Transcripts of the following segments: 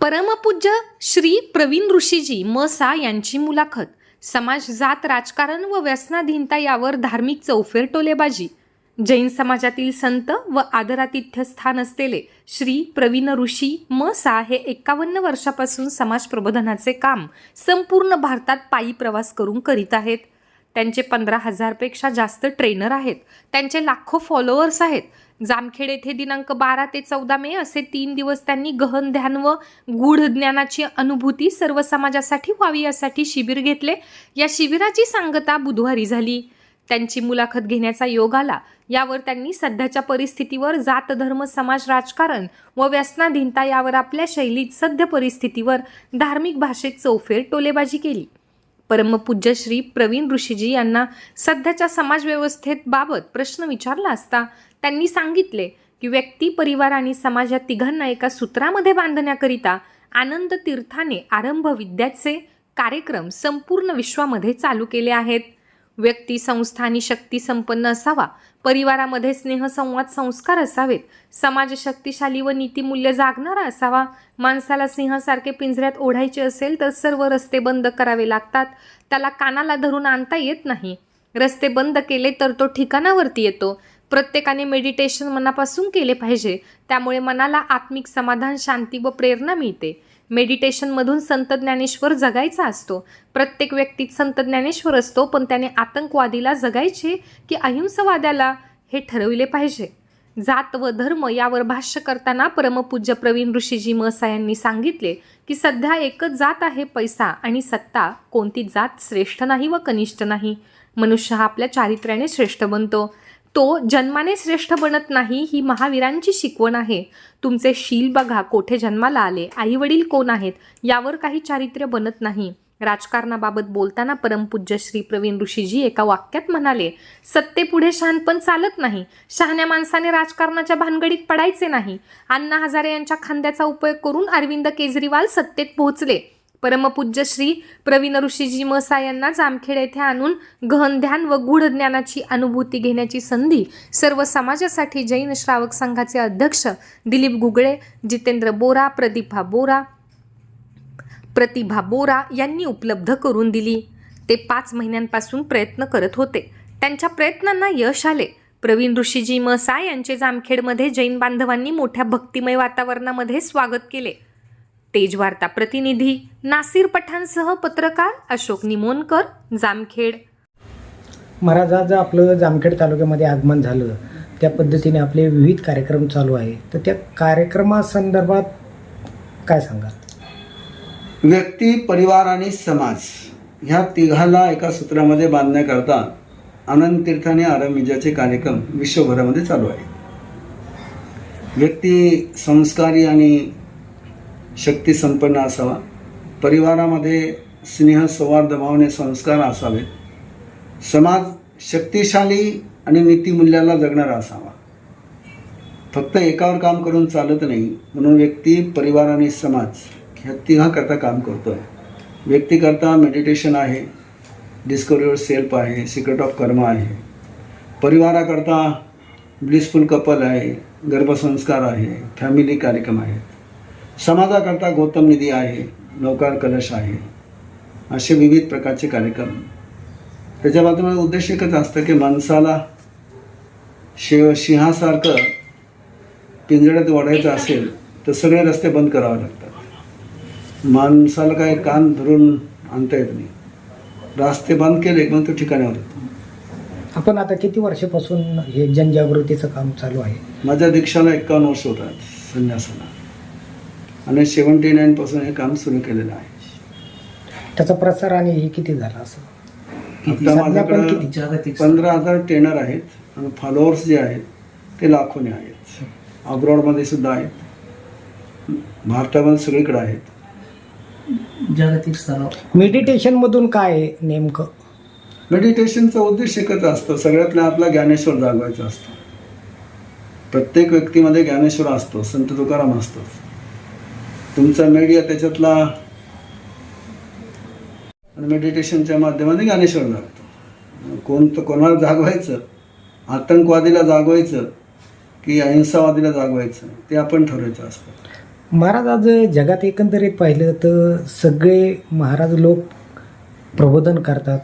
परमपूज्य श्री प्रवीण ऋषीजी मसा यांची मुलाखत. समाज जात राजकारण व व्यसनाधीनता यावर धार्मिक चौफेर टोलेबाजी. जैन समाजातील संत व आदरातिथ्य स्थान असलेले श्री प्रवीण ऋषी मसा हे एकावन्न वर्षापासून समाज प्रबोधनाचे काम संपूर्ण भारतात पायी प्रवास करून करीत आहेत. त्यांचे पंधरा हजारपेक्षा जास्त ट्रेनर आहेत. त्यांचे लाखो फॉलोअर्स आहेत. जामखेड येथे दिनांक बारा ते चौदा मे असे तीन दिवस त्यांनी गहन ध्यान व गूढ ज्ञानाची अनुभूती सर्व समाजासाठी व्हावी यासाठी शिबिर घेतले. या शिबिराची सांगता बुधवारी झाली. त्यांची मुलाखत घेण्याचा योग आला. यावर त्यांनी सध्याच्या परिस्थितीवर जात धर्म समाज राजकारण व व्यसनाधीनता यावर आपल्या शैलीत सध्य परिस्थितीवर धार्मिक भाषेत चौफेर टोलेबाजी केली. परमपूज्य श्री प्रवीण ऋषीजी यांना सध्याच्या समाजव्यवस्थेत बाबत प्रश्न विचारला असता त्यांनी सांगितले की व्यक्ती परिवार आणि समाज या तिघांना एका सूत्रामध्ये बांधण्याकरिता आनंद तीर्थाने आरंभ विद्याचे कार्यक्रम संपूर्ण विश्वामध्ये चालू केले आहेत. व्यक्ती संस्था आणि शक्ती संपन्न असावा. परिवारामध्ये स्नेहसंवाद संस्कार असावेत. समाज शक्तिशाली व नीतिमूल्य जागणारा असावा. माणसाला सिंहासारखे पिंजऱ्यात ओढायचे असेल तर सर्व रस्ते बंद करावे लागतात. त्याला कानाला धरून आणता येत नाही. रस्ते बंद केले तर तो ठिकाणावरती येतो. प्रत्येकाने मेडिटेशन मनापासून केले पाहिजे. त्यामुळे मनाला आत्मिक समाधान शांती व प्रेरणा मिळते. मेडिटेशनमधून संत ज्ञानेश्वर जगायचा असतो. प्रत्येक व्यक्तीत संत ज्ञानेश्वर असतो पण त्याने आतंकवादीला जगायचे की अहिंसवाद्याला हे ठरविले पाहिजे. जात व धर्म यावर भाष्य करताना परमपूज्य प्रवीण ऋषीजी मसा यांनी सांगितले की सध्या एकच जात आहे पैसा आणि सत्ता. कोणती जात श्रेष्ठ नाही व कनिष्ठ नाही? मनुष्य हा आपल्या चारित्र्याने श्रेष्ठ बनतो. तो जन्माने श्रेष्ठ बनत नाही ही महावीरांची शिकवण आहे. तुमचे शील बघा कोठे जन्माला आले आई वडील कोण आहेत यावर काही चारित्र्य बनत नाही. राजकारणाबाबत बोलताना परमपूज्य श्री प्रवीण ऋषीजी एका वाक्यात म्हणाले सत्तेपुढे शहाणपण चालत नाही. शहाण्या माणसाने राजकारणाच्या भानगडीत पडायचे नाही. अण्णा हजारे यांच्या खांद्याचा उपयोग करून अरविंद केजरीवाल सत्तेत पोहोचले. परमपूज्य श्री प्रवीण ऋषीजी मसा यांना जामखेड येथे आणून गहन ध्यान व गूढ ज्ञानाची अनुभूती घेण्याची संधी सर्व समाजासाठी जैन श्रावक संघाचे अध्यक्ष दिलीप गुगळे जितेंद्र बोरा प्रतिभा बोरा प्रतिभा बोरा यांनी उपलब्ध करून दिली. ते पाच महिन्यांपासून प्रयत्न करत होते. त्यांच्या प्रयत्नांना यश आले. प्रवीण ऋषीजी मसा यांचे जामखेडमध्ये जैन बांधवांनी मोठ्या भक्तिमय वातावरणामध्ये स्वागत केले. तेज वार्ता प्रतिनिधी नासिर पठाणसह पत्रकार अशोक निमोनकर जामखेड. महाराजाचं आपलं जामखेड तालुक्यामध्ये आगमन झालं. त्या पद्धतीने आपले विविध कार्यक्रम चालू आहे. तर त्या कार्यक्रमासंदर्भात काय सांगाल? व्यक्ती परिवार आणि समाज ह्या तिघाला एका सूत्रामध्ये बांधण्याकरता आनंद तीर्थाने आरंभिजाचे कार्यक्रम विश्वभरामध्ये चालू आहे. व्यक्ती संस्कारी आणि शक्तीसंपन्न असावा. परिवारामध्ये स्नेह संवाद भावने संस्कार असावेत. समाज शक्तिशाली आणि नीतिमूल्याला जगणारा असावा. फक्त एकावर काम करून चालत नाही म्हणून व्यक्ती परिवार आणि समाज ह्या तिघाकरता काम करतो आहे व्यक्तीकरता मेडिटेशन आहे डिस्कवरीवर सेल्फ आहे सिक्रेट ऑफ कर्म आहे. परिवाराकरता ब्लिसफुल कपल आहे गर्भसंस्कार आहे फॅमिली कार्यक्रम आहेत. समाजाकरता गौतम निधी आहे नौकार कलश आहे असे विविध प्रकारचे कार्यक्रम. त्याच्या माध्यमातून उद्देश एकच असतं की माणसाला शिव सिंहासारखं पिंजऱ्यात वाढायचं असेल तर सगळे रस्ते बंद करावे लागतात. माणसाला काय कान धरून आणता येत नाही. रस्ते बंद केले मग तो ठिकाणावर येतो आपण आता किती वर्षापासून हे जनजागृतीचं काम चालू आहे? माझ्या दीक्षाला एकावन्न वर्ष होतात संन्यासाला. आणि सेवन्टी नाईनपासून हे काम सुरू केलेलं आहे. त्याचा प्रसार आणि हे किती झाला असं? आता माझ्याकडं जागतिक पंधरा हजार ट्रेनर आहेत आणि फॉलोअर्स जे आहेत ते लाखोने आहेत. अब्रॉडमध्ये सुद्धा आहेत. भारतामध्ये सगळीकडे आहेत. जागतिक स्तरावर. मेडिटेशन मधून काय आहे नेमकं मेडिटेशनचा उद्देश एकच असतो. सगळ्यातला आपला ज्ञानेश्वर जागवायचा असतो. प्रत्येक व्यक्तीमध्ये ज्ञानेश्वर असतो. संत तुकाराम असतो तुमचा मीडिया त्याच्यातला आणि मेडिटेशनच्या माध्यमाने ज्ञानेश्वर जागतो कोणतं कोणाला जागवायचं आतंकवादीला जागवायचं की अहिंसावादीला जागवायचं ते आपण ठरवायचं असतं. महाराज आज जगात एकंदरीत पाहिलं तर सगळे महाराज लोक प्रबोधन करतात.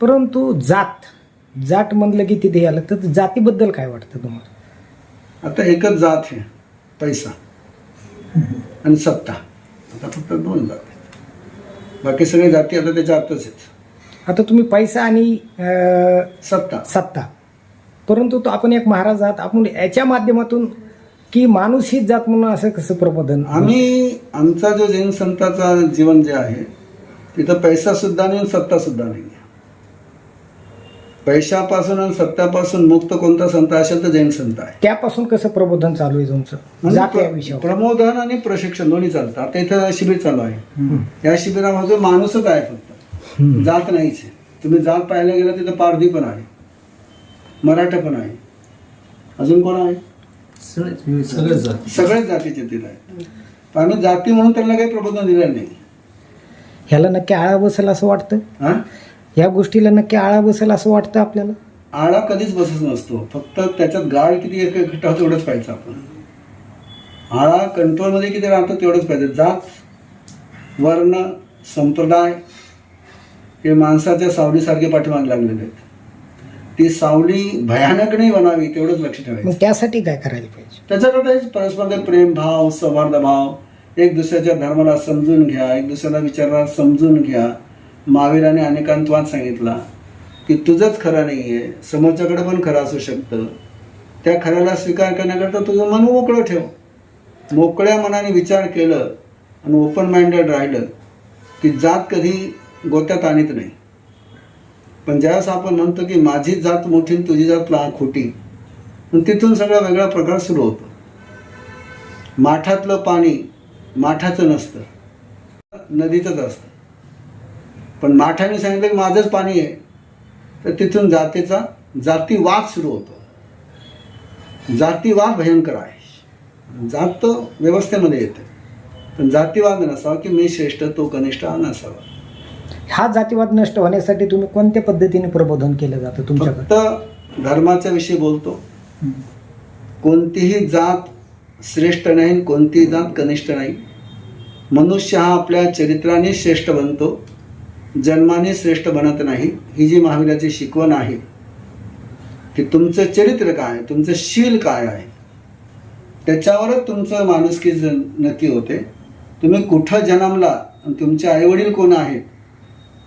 परंतु जात जात म्हणलं की तिथे आलं तर जातीबद्दल काय वाटतं तुम्हाला? आता एकच जात आहे पैसा. आणि सत्ता. आता फक्त दोन जात आहेत. बाकी सगळे जाती आता त्याच्या आतच आहेत. आता तुम्ही पैसा आणि अं, सत्ता. सत्ता. परंतु तो आपण एक महाराज आहात आपण याच्या माध्यमातून की माणूस हीच जात म्हणून असं कसं प्रबोधन? आम्ही आमचा जो जैन संताचा जीवन जे आहे तिथं पैसा सुद्धा नाही आणि सत्ता सुद्धा नाही. पैशापासून आणि सत्तापासून मुक्त कोणता संत असेल तर जैन संत आहे. त्यापासून कसं प्रबोधन चालू आहे तुमचं? जात या आणि विषयावर. प्रमोदन आणि प्रशिक्षण दोन्ही चालतं. आता इथं शिबिर चालू आहे. या शिबिरामध्ये माणूसच आहे फक्त. जात नाहीच आहे. तुम्ही जात पाहायला गेला तिथं पारधी पण आहे. मराठा पण आहे. अजून कोण आहे? सगळ्याच जातीचे तिथं आहेत. पण आम्ही जाती म्हणून त्यांना काही प्रबोधन दिलेलं नाही. ह्याला नक्की आळा बसेल असं वाटतं? हा? या गोष्टीला नक्की आळा बसेल असं वाटतं आपल्याला? आळा कधीच बसत नसतो. फक्त त्याच्यात गाळ किती होतो तेवढंच पाहिजे आपण. आळा कंट्रोलमध्ये किती राहतो तेवढंच पाहिजे जात वर्ण संप्रदाय हे माणसाच्या सावलीसारखे पाठीमागे लागलेले आहेत. ती सावली भयानक नाही बनावी तेवढंच लक्ष ठेवायचं. त्यासाठी काय करायला पाहिजे? त्याच्याकडे परस्पर प्रेम भाव भाव एक दुसऱ्याच्या धर्माला समजून घ्या एक दुसऱ्याला विचाराला समजून घ्या. महावीराने अनेकांतवाद सांगितला की तुझंच खरं नाही आहे समोरच्याकडे पण खरं असू शकतं. त्या खऱ्याला स्वीकार करण्याकरता तुझं मन मोकळं ठेव. मोकळ्या मनाने विचार केलं आणि ओपन माइंडेड राहिलं की जात कधी गोत्यात आणत नाही. पण ज्यावेळेस आपण म्हणतो की माझी जात मोठी आणि तुझी जात लहान खोटी पण तिथून सगळा वेगळा प्रकार सुरू होतो. माठातलं पाणी माठाचं नसतं. नदीचंच असतं. पण माठाने सांगितलं की माझंच पाणी आहे. तर तिथून जातीचा जातीवाद सुरू होतो. जातीवाद भयंकर आहे. जात व्यवस्थेमध्ये येते. पण जातीवाद नसावा की मी श्रेष्ठ तो कनिष्ठ हा नसावा. हा जातीवाद नष्ट होण्यासाठी तुम्ही कोणत्या पद्धतीने प्रबोधन केलं जातं तुमच्याकडे? फक्त धर्माच्या विषयी बोलतो. कोणतीही जात श्रेष्ठ नाही कोणतीही जात कनिष्ठ नाही. मनुष्य हा आपल्या चरित्राने श्रेष्ठ बनतो. जन्माने श्रेष्ठ बनत नाही ही जी महावीराची शिकवण आहे की तुमचं चरित्र काय आहे तुमचं शील काय आहे त्याच्यावरच तुमचं माणुसकी ज- नक्की होते. तुम्ही कुठं जन्मला आणि तुमचे आईवडील कोण आहेत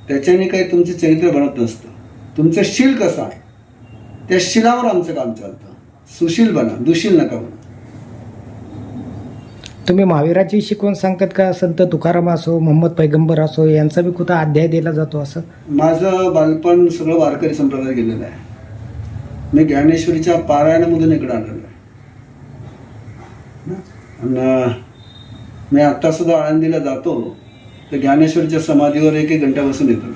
त्याच्याने काही तुमचं चरित्र बनत नसतं. तुमचं शील कसं आहे त्या शिलावर आमचं काम चालतं. सुशील बना दुशील नका बना तुम्ही महावीराची शिकवण सांगतात का? संत तुकाराम असो मोहम्मद पैगंबर असो यांचा बी कुठं अध्याय दिला जातो असं? माझं बालपण सगळं वारकरी संप्रदाय गेलेलं आहे. मी ज्ञानेश्वरीच्या पारायणामधून इकडे आलेलो आहे. आणि मी आत्ता सुद्धा आळंदीला जातो तर ज्ञानेश्वरीच्या समाधीवर एक एक घंटा बसून येतो.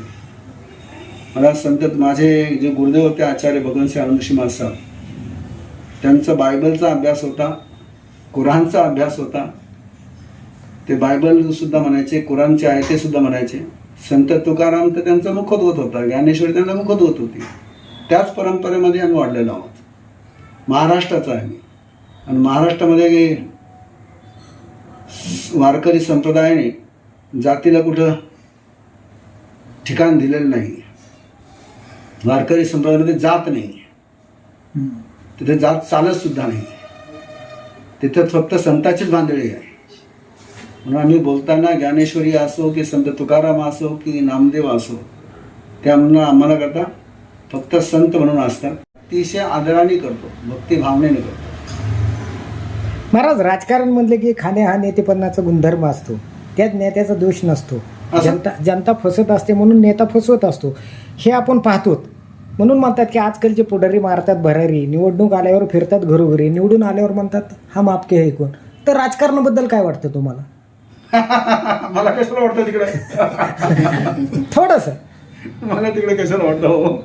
मला संत माझे जे गुरुदेव होते आचार्य भगवंतसिंह आनंदशी साहेब त्यांचा बायबलचा अभ्यास होता कुराणचा अभ्यास होता ते बायबल सुद्धा म्हणायचे कुराणचे आहे ते सुद्धा म्हणायचे. संत तुकाराम तर त्यांचा मुखोद्वत होता ज्ञानेश्वरी त्यांचा मुखोद्वत होती. त्याच परंपरेमध्ये आम्ही वाढलेलो आहोत महाराष्ट्राचा आहे. मी आणि महाराष्ट्रामध्ये वारकरी संप्रदायाने जातीला कुठं ठिकाण दिलेलं नाही. वारकरी संप्रदायामध्ये जात नाही. तिथे जात चालत सुद्धा नाही. तिथं फक्त संताचीच बांधळी आहे. म्हणून आम्ही बोलताना ज्ञानेश्वरी असो की संत तुकाराम असो की नामदेव असो त्या म्हणून आम्हाला करता फक्त संत म्हणून असतात. अतिशय आदराने करतो भक्ती भावनेने करतो. महाराज राजकारण म्हणलं की खाणे हा नेतेपणाचा गुणधर्म असतो त्यात नेत्याचा दोष नसतो. असं? जनता जनता फसत असते म्हणून नेता फसवत असतो. हे आपण पाहतो म्हणून म्हणतात की आजकालचे पुढारी मारतात भरारी निवडणूक आल्यावर फिरतात घरोघरी निवडून आल्यावर म्हणतात हा मापके हे कोण? तर राजकारणाबद्दल काय वाटतं तुम्हाला? मला कशाला वाटतं तिकडे? थोडंसं. मला तिकडे कशाला वाटतं हो?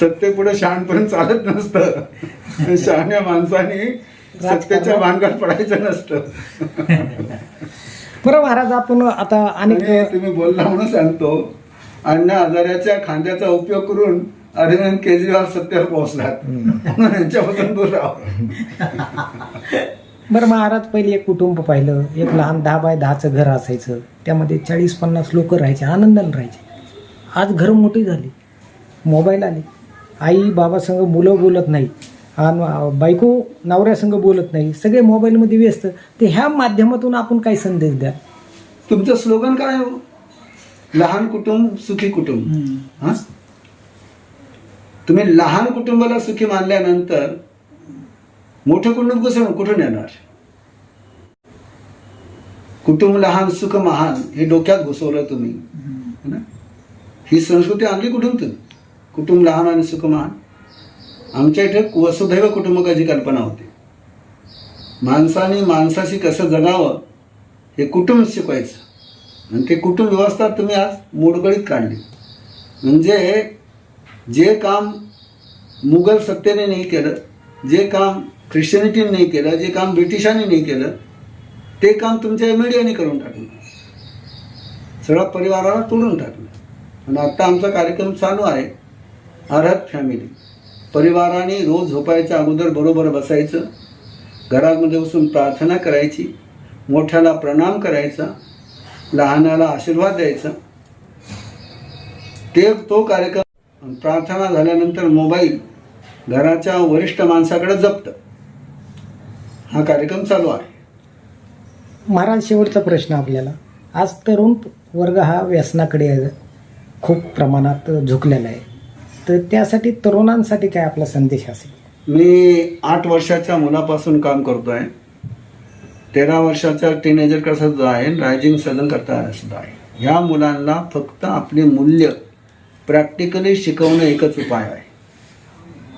सत्तेपुढे शहाणपण चालत नसतं. शहाण्या माणसाने सत्तेच्या भानगड पडायचं नसतं. बरं महाराज आपण आता अनेक आणि तुम्ही बोलला म्हणून सांगतो. अण्णा हजाऱ्याच्या खांद्याचा उपयोग करून अरविंद केजरीवाल सत्तेवर पोहोचलात. म्हणून यांच्यापासून दूर राहा. बरं महाराज पहिले एक कुटुंब पाहिलं. एक लहान दहा बाय दहाचं घर असायचं. त्यामध्ये चाळीस पन्नास लोक राहायचे आनंदाने राहायचे. आज घरं मोठी झाली. मोबाईल आले. आई बाबासंग मुलं बोलत नाही. आणि बायको नवऱ्यासंग बोलत नाही. सगळे मोबाईलमध्ये व्यस्त. ते ह्या माध्यमातून आपण काय संदेश द्या तुमचं स्लोगन काय हो? लहान कुटुंब सुखी कुटुंब. हा? तुम्ही लहान कुटुंबाला सुखी मानल्यानंतर मोठं कुटुंब कसं कुठून येणार? कुटुंब लहान सुख महान हे डोक्यात घुसवलं तुम्ही. है ना? ही संस्कृती आणली कुठून तुम्ही कुटुंब लहान आणि सुख महान. आमच्या इथे वसुधैव कुटुंबकाची कल्पना होती. माणसाने माणसाशी कसं जगावं हे कुटुंब शिकवायचं. आणि ते कुटुंब व्यवस्था तुम्ही आज मोडगळीत काढली. म्हणजे जे काम मुघल सत्तेने नाही केलं जे काम ख्रिश्चनिटीने नाही केलं जे काम ब्रिटिशांनी नाही केलं ते काम तुमच्या मीडियाने करून टाकलं. सगळ्या परिवाराला तोडून टाकलं. आणि आत्ता आमचा कार्यक्रम चालू आहे अर्हत फॅमिली परिवाराने रोज झोपायच्या अगोदर बरोबर बसायचं घरामध्ये बसून प्रार्थना करायची मोठ्याला प्रणाम करायचा लहानाला आशीर्वाद द्यायचा. ते तो कार्यक्रम प्रार्थना झाल्यानंतर मोबाईल घराच्या वरिष्ठ माणसाकडे जपतं. हा कार्यक्रम चालू आहे. महाराज शेवटचा प्रश्न आपल्याला. आज तरुण वर्ग हा व्यसनाकडे खूप प्रमाणात झुकलेला आहे. तर त्यासाठी तरुणांसाठी काय आपला संदेश असेल? मी आठ वर्षाच्या मुलापासून काम करतो आहे तेरा वर्षाच्या टीनेजर करता सुद्धा आहे. रायझिंग सदन करता सुद्धा आहे. ह्या मुलांना फक्त आपली मूल्य प्रॅक्टिकली शिकवणं एकच उपाय आहे.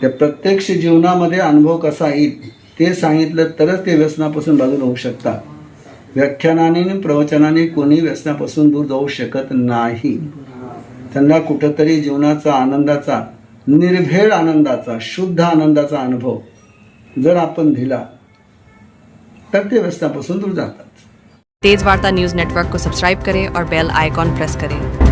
ते प्रत्यक्ष जीवनामध्ये अनुभव कसा येईल ते सांगितलं तरच ते व्यसनापासून बाजूला होऊ शकतात. व्याख्यानाने आणि प्रवचनाने कोणी व्यसनापासून दूर जाऊ शकत नाही. त्यांना कुठंतरी जीवनाचा आनंदाचा निर्भेळ आनंदाचा शुद्ध आनंदाचा अनुभव जर आपण दिला तर ते व्यसनापासून दूर जातात. तेज वार्ता न्यूज नेटवर्क को सब्सक्राइब करें और बेल आइकॉन प्रेस करें।